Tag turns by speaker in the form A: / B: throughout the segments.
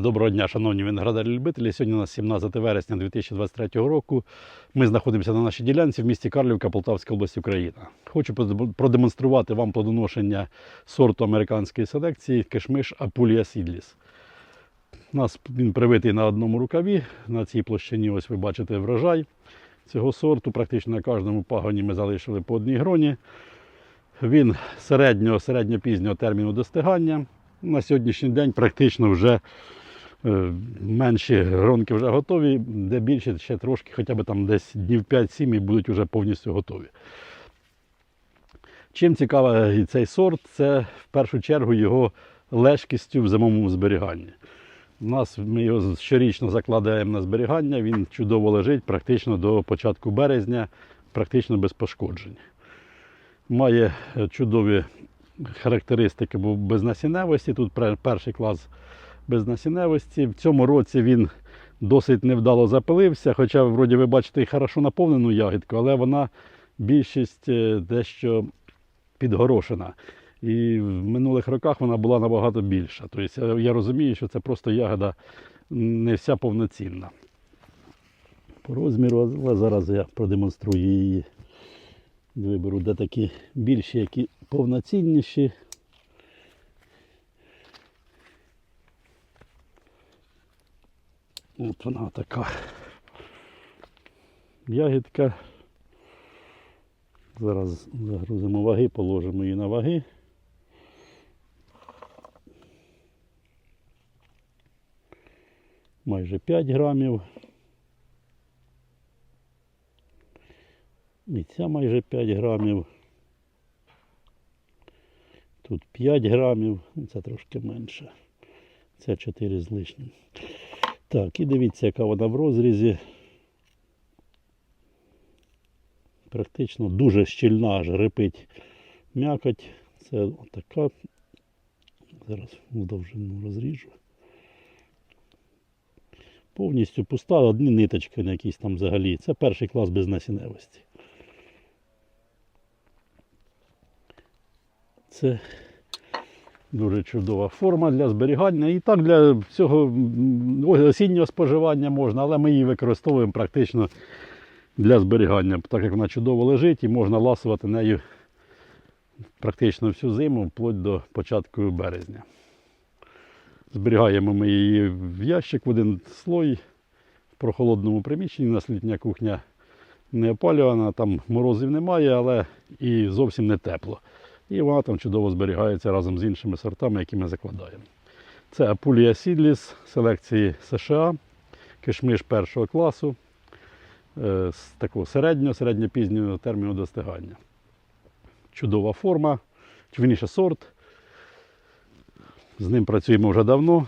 A: Доброго дня, шановні виноградарі-любителі. Сьогодні у нас 17 вересня 2023 року. Ми знаходимося на нашій ділянці в місті Карлівка, Полтавська область, Україна. Хочу продемонструвати вам плодоношення сорту американської селекції кишмиш Апулія Сідліс. У нас він привитий на одному рукаві. На цій площині ось ви бачите врожай цього сорту. Практично на кожному пагоні ми залишили по одній гроні. Він середнього, середньо-пізнього терміну достигання. На сьогоднішній день практично вже менші гронки вже готові, де більше ще трошки, хоча б там десь днів 5-7 і будуть вже повністю готові. Чим цікавий цей сорт, це в першу чергу його лежкістю в зимовому зберіганні. У нас ми його щорічно закладаємо на зберігання, він чудово лежить практично до початку березня, практично без пошкоджень. Має е, чудові характеристики бо безнасінневості. Тут перший клас безнасінневості. В цьому році він досить невдало запилився, хоча, вроді, ви бачите, і хорошо наповнену ягідку, але вона більшість е, дещо підгорошена. І в минулих роках вона була набагато більша. Тобто я- я розумію, що це просто ягода не вся повноцінна. По розміру, але зараз я продемонструю її. Виберу, де такі більші, які повноцінніші. От вона така. Ягідка. Зараз загрузимо ваги, положимо її на ваги. Майже 5 грамів. І ця майже 5 грамів. Тут 5 грамів, це трошки менше. Це 4 з лишнім. Так, і дивіться, яка вона в розрізі. Практично дуже щільна, аж рипить м'якоть. Це така. Зараз довжину розріжу. Повністю пуста, одні ниточки на якісь там взагалі. Це перший клас безнасінневості. Це дуже чудова форма для зберігання. І так для всього осіннього споживання можна, але ми її використовуємо практично для зберігання, так як вона чудово лежить і можна ласувати нею практично всю зиму, вплоть до початку березня. Зберігаємо ми її в ящик в один слой в прохолодному приміщенні. У нас літня кухня не опалювана, там морозів немає, але і зовсім не тепло. І вона там чудово зберігається разом з іншими сортами, які ми закладаємо. Це Апулія Сідліс селекції США, кишмиш першого класу е, з такого середнього, середньопізнього терміну достигання. Чудова форма, вірніше сорт. З ним працюємо вже давно.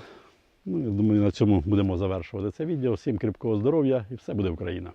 A: Ну, я думаю, на цьому будемо завершувати це відео. Всім кріпкого здоров'я і все буде Україна!